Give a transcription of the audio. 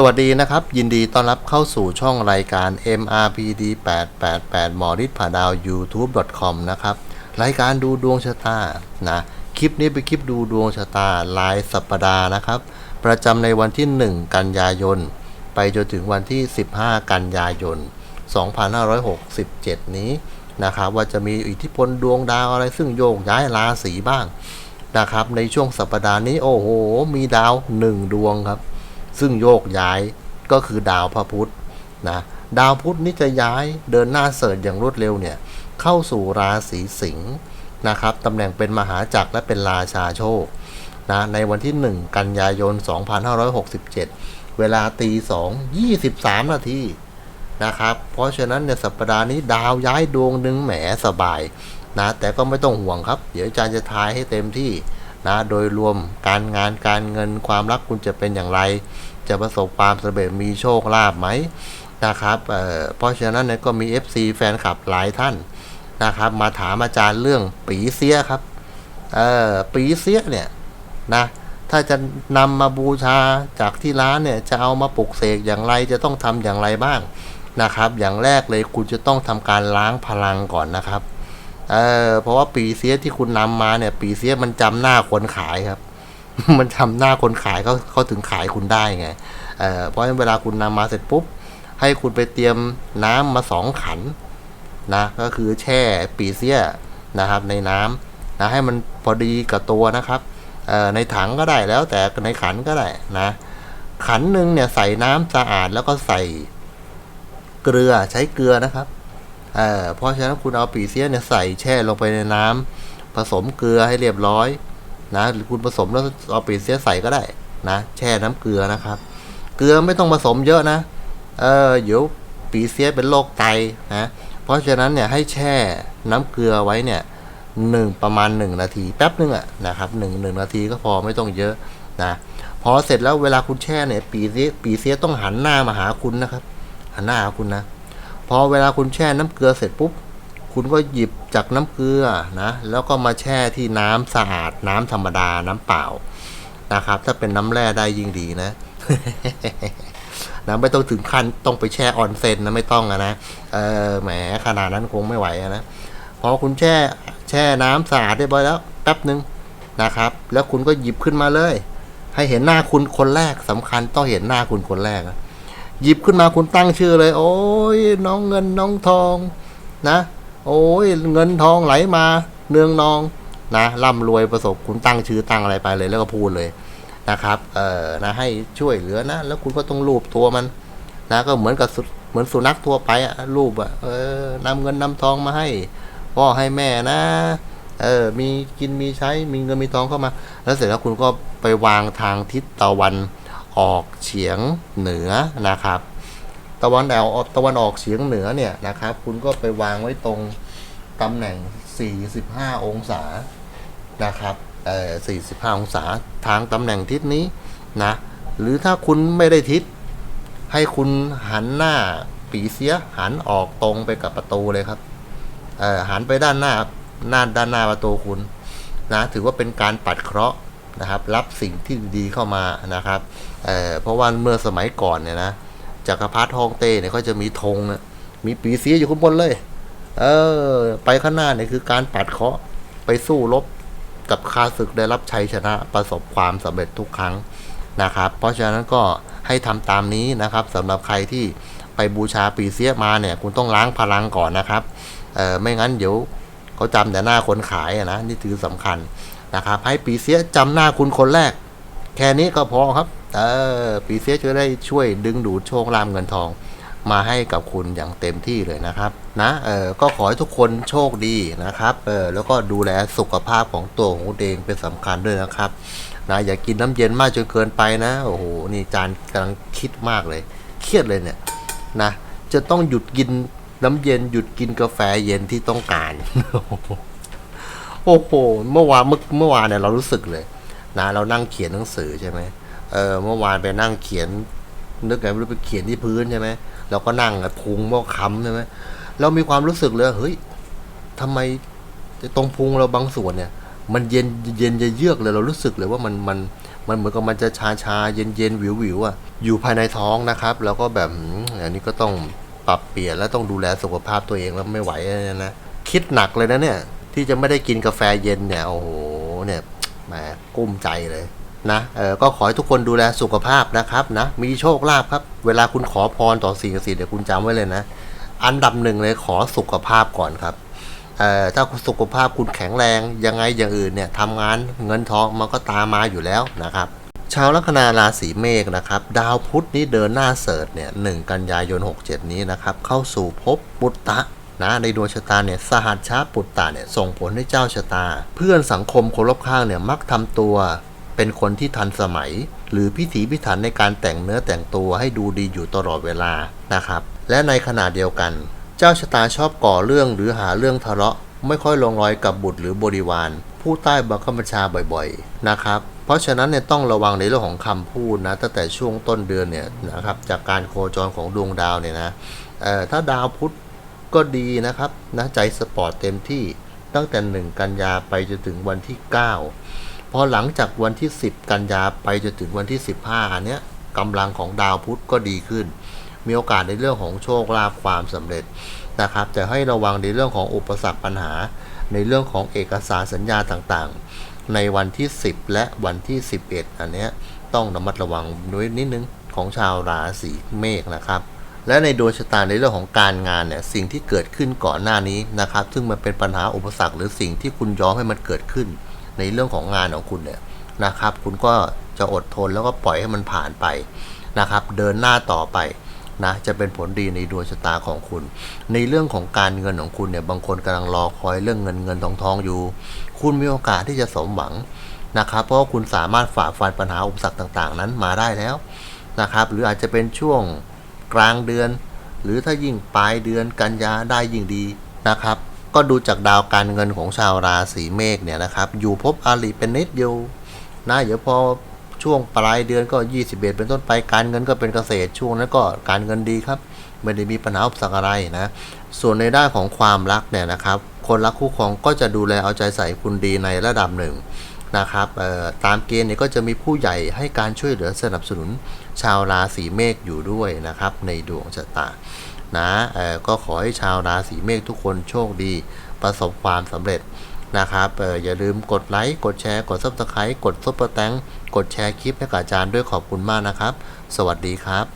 สวัสดีนะครับ ยินดีต้อนรับเข้าสู่ช่องรายการ MRPD 888หมอฤทธิ์ผาดาว youtube.com นะครับ รายการดูดวงชะตานะ คลิปนี้เป็นคลิปดูดวงชะตารายสัปดาห์นะครับ ประจำในวันที่ 1 กันยายน ไปจนถึงวันที่ 15 กันยายน 2567 นี้นะครับ ว่าจะมีอิทธิพลดวงดาวอะไรซึ่งโยกย้ายราศีบ้างนะครับ ในช่วงสัปดาห์นี้โอ้โห มีดาว 1 ดวงครับ ซึ่งโยกย้ายก็คือดาวพระพุธนะดาวพุธนี่จะย้ายเดินหน้าเสริญอย่างรวดเร็วเนี่ยเข้าสู่ราศีสิงห์นะครับตำแหน่งเป็นมหาจักรและเป็นราชาโชคนะในวันที่ 1 กันยายน 2567 เวลาตี2 23 นาทีนะครับ เพราะฉะนั้นในยสัปดาห์นี้ดาวย้ายดวงหนึ่งแหมสบายนะแต่ก็ไม่ต้องห่วงครับ เดี๋ยวอาจารย์จะทายให้เต็มที่นะโดยรวมการงานการเงินความรักคุณจะเป็นอย่างไร จะประสบความสำเร็จมีโชคลาภไหมนะครับเเพราะฉะนั้นเนี่ยก็มี FC แฟนคลับหลายท่านนะครับ มาถามอาจารย์เรื่องปีเสียครับเออปีเสียเนี่ยนะถ้าจะนำมาบูชาจากที่ร้านเนี่ยจะเอามาปลุกเสกอย่างไรจะต้องทำอย่างไรบ้างนะครับ อย่างแรกเลยคุณจะต้องทำการล้างพลังก่อนนะครับเออเพราะว่าปีเสียที่คุณนำมาเนี่ย ปีเสียมันจำหน้าคนขายครับ มันจำหน้าคนขายเขาเขาถึงขายคุณได้ไงเเพราะฉะนั้นเวลาคุณนำมาเสร็จปุ๊บ ให้คุณไปเตรียมน้ำมาสองขันนะ ก็คือแช่ปีเสียนะครับในน้ำนะให้มันพอดีกับตัวนะครับในถังก็ได้แล้วแต่ในขันก็ได้นะ ขันหนึ่งเนี่ยใส่น้ำสะอาดแล้วก็ใส่เกลือใช้เกลือนะครับเเพราะฉะนั้นคุณเอาปีเสียเนี่ยใส่แช่ลงไปในน้ำผสมเกลือให้เรียบร้อย นะหรือคุณผสมแล้วเอาปีเสียใส่ก็ได้นะแช่น้ำเกลือนะครับ เกลือไม่ต้องผสมเยอะนะ เออเดี๋ยวปีเสียเป็นโรคไตนะเพราะฉะนั้นเนี่ยให้แช่น้ำเกลือไว้เนี่ยหนึ่งประมาณหนึ่งนาทีแป๊บนึงอะนะครับหนึ่งหนึ่งนาทีก็พอไม่ต้องเยอะนะพอเสร็จแล้วเวลาคุณแช่เนี่ยปีเสียปีเสียต้องหันหน้ามาหาคุณนะครับ หันหน้าหาคุณนะ พอเวลาคุณแช่น้ำเกลือเสร็จปุ๊บ คุณก็หยิบจากน้ำเกลือนะแล้วก็มาแช่ที่น้ำสะอาดน้ำธรรมดาน้ำเปล่านะครับ ถ้าเป็นน้ำแร่ได้ยิ่งดีนะนะไม่ต้องถึงขั้นต้องไปแช่ออนเซ็นนะไม่ต้องนะเออแหมขนาดนั้นคงไม่ไหวอะนะพอคุณแช่แช่น้ำสะอาดเรียบร้อยแล้วแป๊บหนึ่งนะครับ แล้วคุณก็หยิบขึ้นมาเลย ให้เห็นหน้าคุณคนแรกสำคัญต้องเห็นหน้าคุณคนแรกนะหยิบขึ้นมาคุณตั้งชื่อเลย โอ้ยน้องเงินน้องทองนะ โอ้ยเงินทองไหลมา เนืองนองนะร่ำรวยประสบคุณตั้งชื่อตั้งอะไรไปเลยแล้วก็พูดเลยนะครับเออนะให้ช่วยเหลือนะแล้วคุณก็ต้องรูปตัวมันนะก็เหมือนกับเหมือนสุนัขทั่วไปอะรูปอะเออนำเงินนำทองมาให้พ่อให้แม่นะเออมีกินมีใช้มีเงินมีทองเข้ามา แล้วเสร็จแล้วคุณก็ไปวางทางทิศตะวันออกเฉียงเหนือนะครับ ตะวันออกตะวันออกเฉียงเหนือเนี่ยนะครับ คุณก็ไปวางไว้ตรงตำแหน่ง 45 องศานะครับเอ่อ45 องศาทางตำแหน่งทิศนี้นะหรือถ้าคุณไม่ได้ทิศ ให้คุณหันหน้าปีเสียหันออกตรงไปกับประตูเลยครับเอ่อหันไปด้านหน้าหน้าด้านหน้าประตูคุณนะถือว่าเป็นการปัดเคราะห์นะครับ รับสิ่งที่ดีเข้ามานะครับเอ่อเพราะว่าเมื่อสมัยก่อนเนี่ยนะ จักรพรรดิฮองเต้เนี่ยเขาจะมีธงนะมีปีเสียอยู่ข้างบนเลย เออ ไปข้างหน้าเนี่ยคือการปัดเคาะไปสู้รบกับข้าศึกได้รับชัยชนะประสบความสำเร็จทุกครั้งนะครับ เพราะฉะนั้นก็ให้ทำตามนี้นะครับสำหรับใครที่ไปบูชาปีเสียมาเนี่ย คุณต้องล้างพลังก่อนนะครับ เออไม่งั้นเดี๋ยวเขาจำแต่หน้าคนขายอะนะนี่ถือสำคัญนะครับ ให้ปีเสียจำหน้าคุณคนแรก แค่นี้ก็พอครับ เออปีเสียจะได้ช่วยดึงดูดโชคลาภเงินทอง มาให้กับคุณอย่างเต็มที่เลยนะครับ นะเออก็ขอให้ทุกคนโชคดีนะครับเออแล้วก็ดูแลสุขภาพของตัวของคุณเองเป็นสำคัญด้วยนะครับนะอย่ากินน้ำเย็นมากจนเกินไปนะโอ้โหนี่จานกำลังคิดมากเลย เครียดเลยเนี่ยนะจะต้องหยุดกินน้ำเย็นหยุดกินกาแฟเย็นที่ต้องการ โอ้โห เมื่อวานเมื่อเมื่อวานเนี่ยเรารู้สึกเลย นะ เรานั่งเขียนหนังสือใช่ไหม เออเมื่อวานไปนั่งเขียน นึกไงไม่รู้ไปเขียนที่พื้นใช่ไหมเราก็นั่งพุงมอค้ำใช่ไหมเรามีความรู้สึกเลยเฮ้ยทำไมตรงพุงเราบางส่วนเนี่ย มันเย็นเย็นจะเยือกเลยเรารู้สึกเลยว่ามันมันมันเหมือนกับมันจะชาชาเย็นเย็นวิววิวอะอยู่ภายในท้องนะครับ แล้วก็แบบอันนี้ก็ต้องปรับเปลี่ยนแล้วต้องดูแลสุขภาพตัวเองแล้วไม่ไหวนะคิดหนักเลยนะเนี่ย ที่จะไม่ได้กินกาแฟเย็นเนี่ยโอ้โหเนี่ยแหมกุ้มใจเลย นะเออก็ขอให้ทุกคนดูแลสุขภาพนะครับนะ มีโชคลาภครับ เวลาคุณขอพรต่อสิ่งศักดิ์สิทธิ์เดี๋ยวคุณจำไว้เลยนะ อันดับหนึ่งเลยขอสุขภาพก่อนครับเอ่อถ้าสุขภาพคุณแข็งแรงยังไงอย่างอื่นเนี่ยทำงานเงินทองมันก็ตามมาอยู่แล้วนะครับชาวลัคนาราศีเมษนะครับ ดาวพุธนี้เดินหน้าเสิร์ชเนี่ยหกันยายน 67 นี้นะครับ เข้าสู่ภพปุตตะนะในดวงชะตาเนี่ยสหัสชาปุตตะเนี่ยส่งผลให้เจ้าชะตา เพื่อนสังคมคนรอบข้างเนี่ยมักทำตัว เป็นคนที่ทันสมัย หรือพิถีพิถันในการแต่งเนื้อแต่งตัวให้ดูดีอยู่ตลอดเวลานะครับ และในขณะเดียวกัน เจ้าชะตาชอบก่อเรื่องหรือหาเรื่องทะเลาะ ไม่ค่อยลงรอยกับบุตรหรือบริวาร ผู้ใต้บังคับบัญชาบ่อยๆนะครับเพราะฉะนั้นเนี่ยต้องระวังในเรื่องของคำพูดนะตั้งแต่ช่วงต้นเดือนเนี่ยนะครับจากการโคจรของดวงดาวเนี่ยนะเอ่อถ้าดาวพุธก็ดีนะครับนะใจสปอร์ตเต็มที่ตั้งแต่ 1 กันยาไปจนถึงวันที่ 9 พอหลังจากวันที่ 10 กันยาไปจนถึงวันที่ 15อันเนี้ยกำลังของดาวพุธก็ดีขึ้น มีโอกาสในเรื่องของโชคลาภความสำเร็จนะครับแต่ให้ระวังในเรื่องของอุปสรรคปัญหา ในเรื่องของเอกสารสัญญาต่างๆ ในวันที่ 10 และวันที่ 11 อันเนี้ยต้องระมัดระวังด้วยนิดนึงของชาวราศีเมษนะครับและในดวงชะตาในเรื่องของการงานเนี่ยสิ่งที่เกิดขึ้นก่อนหน้านี้นะครับ ซึ่งมันเป็นปัญหาอุปสรรคหรือสิ่งที่คุณยอมให้มันเกิดขึ้น ในเรื่องของงานของคุณเนี่ยนะครับ คุณก็จะอดทนแล้วก็ปล่อยให้มันผ่านไปนะครับ เดินหน้าต่อไปนะจะเป็นผลดีในดวงชะตาของคุณ ในเรื่องของการเงินของคุณเนี่ยบางคนกำลังรอคอยเรื่องเงินเงินทองทองอยู่ คุณมีโอกาสที่จะสมหวังนะครับ เพราะว่าคุณสามารถฝ่าฟันปัญหาอุปสรรคต่างๆ นั้นมาได้แล้วนะครับ หรืออาจจะเป็นช่วงกลางเดือน หรือถ้ายิ่งปลายเดือนกันยาได้ยิ่งดีนะครับ ก็ดูจากดาวการเงินของชาวราศีเมษเนี่ยนะครับ อยู่พบอาลีเป็นนิดเดียวนะเดี๋ยวพอช่วงปลายเดือนก็ 21 เป็นต้นไปการเงินก็เป็นเกษตรช่วงนั้นก็การเงินดีครับ ไม่ได้มีปัญหาอุปสรรคอะไรนะ ส่วนในด้านของความรักเนี่ยนะครับ คนรักคู่ครองก็จะดูแลเอาใจใส่คุณดีในระดับหนึ่งนะครับตามเกณฑ์เนี่ยก็จะมีผู้ใหญ่ให้การช่วยเหลือสนับสนุนชาวราศีเมษอยู่ด้วยนะครับ ในดวงชะตา นะเอ่อก็ขอให้ชาวราศีเมษทุกคนโชคดี ประสบความสำเร็จนะครับเอออย่าลืมกดไลค์กดแชร์กดซับสไครต์กดซุปเปอร์แตงกดแชร์คลิปให้กับอาจารย์ด้วยขอบคุณมากนะครับ สวัสดีครับ